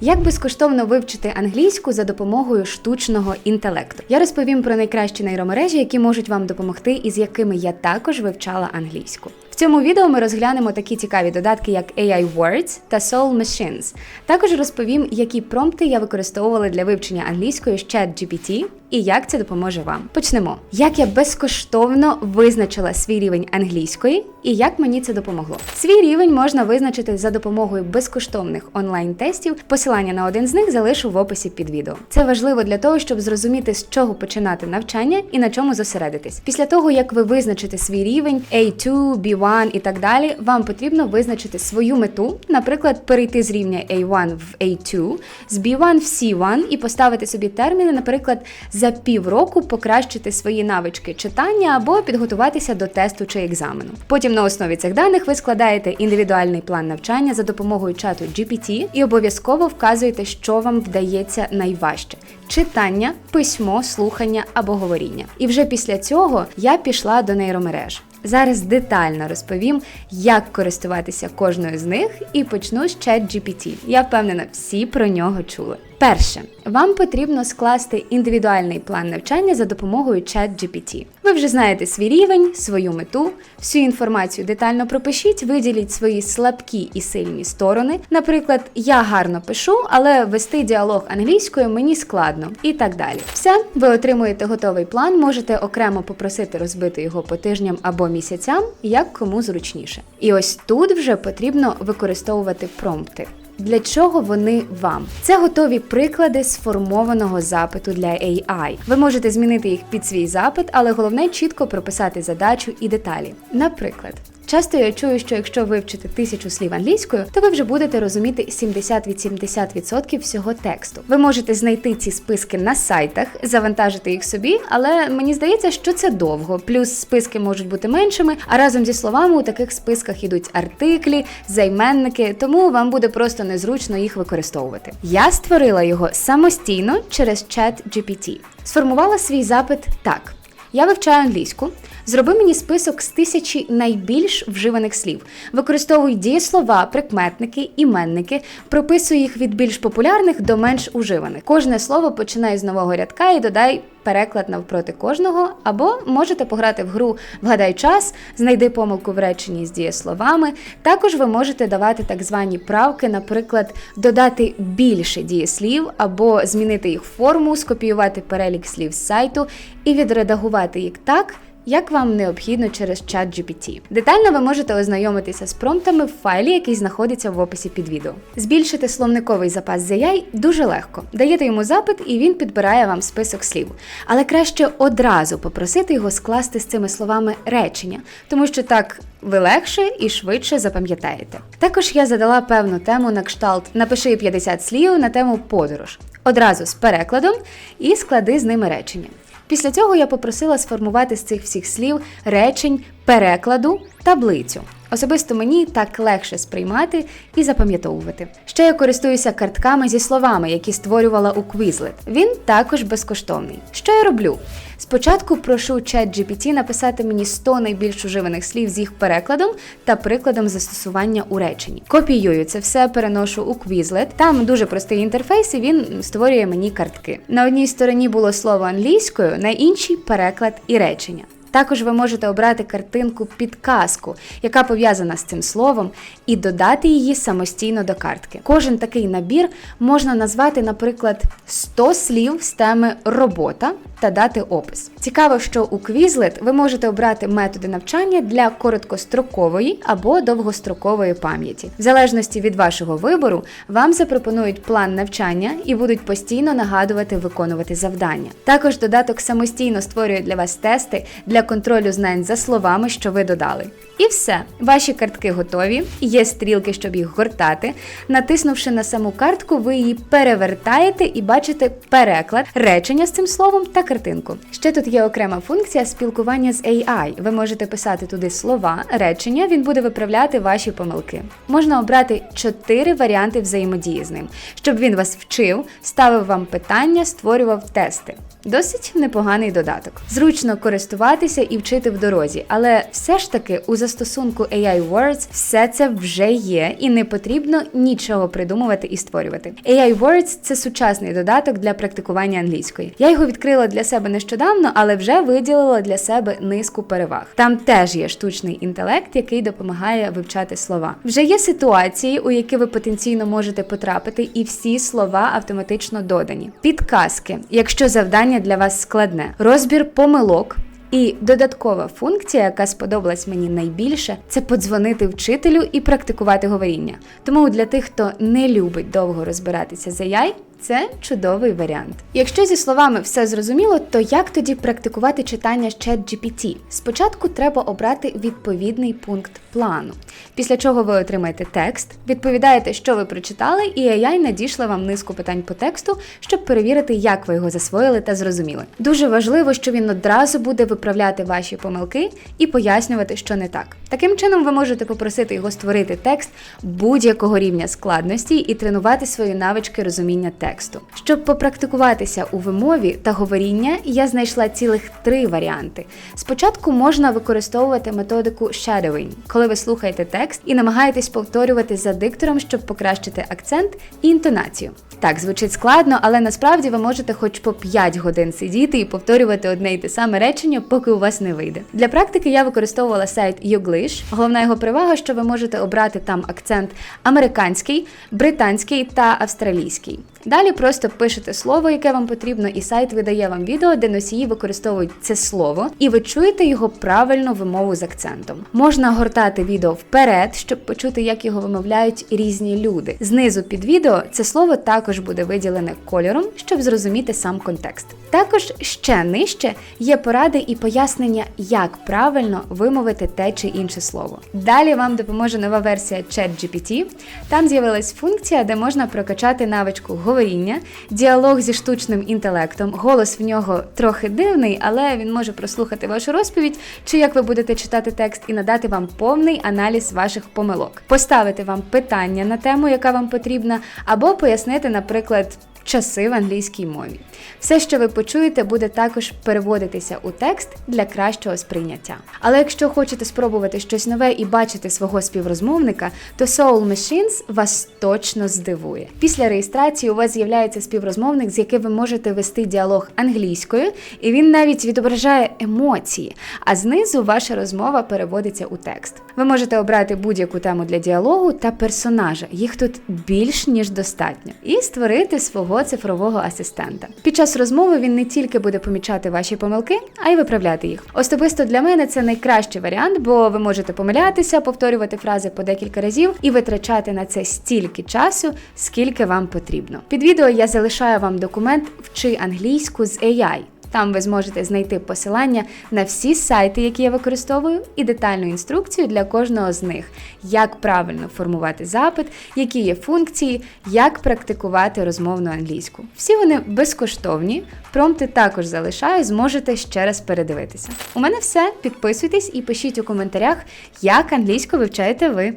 Як безкоштовно вивчити англійську за допомогою штучного інтелекту? Я розповім про найкращі нейромережі, які можуть вам допомогти, і з якими я також вивчала англійську. Цьому відео ми розглянемо такі цікаві додатки, як AI Words та Soul Machines. Також розповім, які промпти я використовувала для вивчення англійської з ChatGPT і як це допоможе вам. Почнемо. Як я безкоштовно визначила свій рівень англійської і як мені це допомогло. Свій рівень можна визначити за допомогою безкоштовних онлайн-тестів. Посилання на один з них залишу в описі під відео. Це важливо для того, щоб зрозуміти, з чого починати навчання і на чому зосередитись. Після того, як ви визначите свій рівень A2, B1 і так далі, вам потрібно визначити свою мету, наприклад, перейти з рівня A1 в A2, з B1 в C1 і поставити собі терміни, наприклад, за півроку покращити свої навички читання або підготуватися до тесту чи екзамену. Потім на основі цих даних ви складаєте індивідуальний план навчання за допомогою чату GPT і обов'язково вказуєте, що вам вдається найважче. Читання, письмо, слухання або говоріння. І вже після цього я пішла до нейромереж. Зараз детально розповім, як користуватися кожною з них, і почну з ChatGPT. Я впевнена, всі про нього чули. Перше, вам потрібно скласти індивідуальний план навчання за допомогою ChatGPT. Ви вже знаєте свій рівень, свою мету, всю інформацію детально пропишіть, виділіть свої слабкі і сильні сторони. Наприклад, я гарно пишу, але вести діалог англійською мені складно і так далі. Все, ви отримуєте готовий план, можете окремо попросити розбити його по тижням або місяцям, як кому зручніше. І ось тут вже потрібно використовувати промпти. Для чого вони вам? Це готові приклади сформованого запиту для AI. Ви можете змінити їх під свій запит, але головне чітко прописати задачу і деталі. Наприклад. Часто я чую, що якщо вивчити тисячу слів англійською, то ви вже будете розуміти 70-80% всього тексту. Ви можете знайти ці списки на сайтах, завантажити їх собі, але мені здається, що це довго. Плюс списки можуть бути меншими, а разом зі словами у таких списках ідуть артиклі, займенники, тому вам буде просто незручно їх використовувати. Я створила його самостійно через чат GPT. Сформувала свій запит так. Я вивчаю англійську. Зроби мені список з тисячі найбільш вживаних слів. Використовуй дієслова, прикметники, іменники, прописуй їх від більш популярних до менш уживаних. Кожне слово починай з нового рядка і додай переклад навпроти кожного, або можете пограти в гру Вгадай час, знайди помилку в реченні з дієсловами. Також ви можете давати так звані правки, наприклад, додати більше дієслів, або змінити їх форму, скопіювати перелік слів з сайту і відредагувати їх так. Як вам необхідно через чат GPT. Детально ви можете ознайомитися з промптами в файлі, який знаходиться в описі під відео. Збільшити словниковий запас з AI дуже легко. Даєте йому запит, і він підбирає вам список слів. Але краще одразу попросити його скласти з цими словами речення, тому що так ви легше і швидше запам'ятаєте. Також я задала певну тему на кшталт Напиши 50 слів на тему подорож. Одразу з перекладом і склади з ними речення. Після цього я попросила сформувати з цих всіх слів речень, перекладу, таблицю. Особисто мені так легше сприймати і запам'ятовувати. Ще я користуюся картками зі словами, які створювала у Quizlet. Він також безкоштовний. Що я роблю? Спочатку прошу ChatGPT написати мені 100 найбільш уживаних слів з їх перекладом та прикладом застосування у реченні. Копіюю це все, переношу у Quizlet. Там дуже простий інтерфейс, і він створює мені картки. На одній стороні було слово англійською, на іншій переклад і речення. Також ви можете обрати картинку підказку, яка пов'язана з цим словом, і додати її самостійно до картки. Кожен такий набір можна назвати, наприклад, 100 слів з теми робота та дати опис. Цікаво, що у Quizlet ви можете обрати методи навчання для короткострокової або довгострокової пам'яті. В залежності від вашого вибору, вам запропонують план навчання і будуть постійно нагадувати виконувати завдання. Також додаток самостійно створює для вас тести для контролю знань за словами, що ви додали. І все, ваші картки готові, є стрілки, щоб їх гортати. Натиснувши на саму картку, ви її перевертаєте і бачите переклад, речення з цим словом та картинку. Ще тут є окрема функція спілкування з AI. Ви можете писати туди слова, речення, він буде виправляти ваші помилки. Можна обрати чотири варіанти взаємодії з ним, щоб він вас вчив, ставив вам питання, створював тести. Досить непоганий додаток. Зручно користуватися. Тренуватися і вчити в дорозі, але все ж таки у застосунку AI Words все це вже є, і не потрібно нічого придумувати і створювати. AI Words – це сучасний додаток для практикування англійської. Я його відкрила для себе нещодавно, але вже виділила для себе низку переваг. Там теж є штучний інтелект, який допомагає вивчати слова. Вже є ситуації, у які ви потенційно можете потрапити, і всі слова автоматично додані. Підказки, якщо завдання для вас складне, розбір помилок. І додаткова функція, яка сподобалась мені найбільше, це подзвонити вчителю і практикувати говоріння. Тому для тих, хто не любить довго розбиратися за AI, це чудовий варіант. Якщо зі словами все зрозуміло, то як тоді практикувати читання з ChatGPT? Спочатку треба обрати відповідний пункт плану, після чого ви отримаєте текст, відповідаєте, що ви прочитали, і AI надійшла вам низку питань по тексту, щоб перевірити, як ви його засвоїли та зрозуміли. Дуже важливо, що він одразу буде виправляти ваші помилки і пояснювати, що не так. Таким чином, ви можете попросити його створити текст будь-якого рівня складності і тренувати свої навички розуміння тексту. Щоб попрактикуватися у вимові та говоріння, я знайшла цілих три варіанти. Спочатку можна використовувати методику shadowing, коли ви слухаєте текст і намагаєтесь повторювати за диктором, щоб покращити акцент і інтонацію. Так, звучить складно, але насправді ви можете хоч по 5 годин сидіти і повторювати одне і те саме речення, поки у вас не вийде. Для практики я використовувала сайт Youglish. Головна його перевага, що ви можете обрати там акцент американський, британський та австралійський. Далі просто пишете слово, яке вам потрібно, і сайт видає вам відео, де носії використовують це слово, і ви чуєте його правильну вимову з акцентом. Можна гортати відео вперед, щоб почути, як його вимовляють різні люди. Знизу під відео це слово також буде виділене кольором, щоб зрозуміти сам контекст. Також ще нижче є поради і пояснення, як правильно вимовити те чи інше слово. Далі вам допоможе нова версія ChatGPT. Там з'явилась функція, де можна прокачати навичку говоріння, діалог зі штучним інтелектом. Голос в нього трохи дивний, але він може прослухати вашу розповідь, чи як ви будете читати текст, і надати вам повний аналіз ваших помилок, поставити вам питання на тему, яка вам потрібна, або пояснити, наприклад. Часи в англійській мові. Все, що ви почуєте, буде також переводитися у текст для кращого сприйняття. Але якщо хочете спробувати щось нове і бачити свого співрозмовника, то Soul Machines вас точно здивує. Після реєстрації у вас з'являється співрозмовник, з яким ви можете вести діалог англійською, і він навіть відображає емоції. А знизу ваша розмова переводиться у текст. Ви можете обрати будь-яку тему для діалогу та персонажа. Їх тут більш ніж достатньо, і створити свого цифрового асистента. Під час розмови він не тільки буде помічати ваші помилки, а й виправляти їх. Особисто для мене це найкращий варіант, бо ви можете помилятися, повторювати фрази по декілька разів і витрачати на це стільки часу, скільки вам потрібно. Під відео я залишаю вам документ Вчи англійську з AI. Там ви зможете знайти посилання на всі сайти, які я використовую, і детальну інструкцію для кожного з них, як правильно формувати запит, які є функції, як практикувати розмовну англійську. Всі вони безкоштовні. Промпти також залишаю, зможете ще раз передивитися. У мене все. Підписуйтесь і пишіть у коментарях, як англійську вивчаєте ви.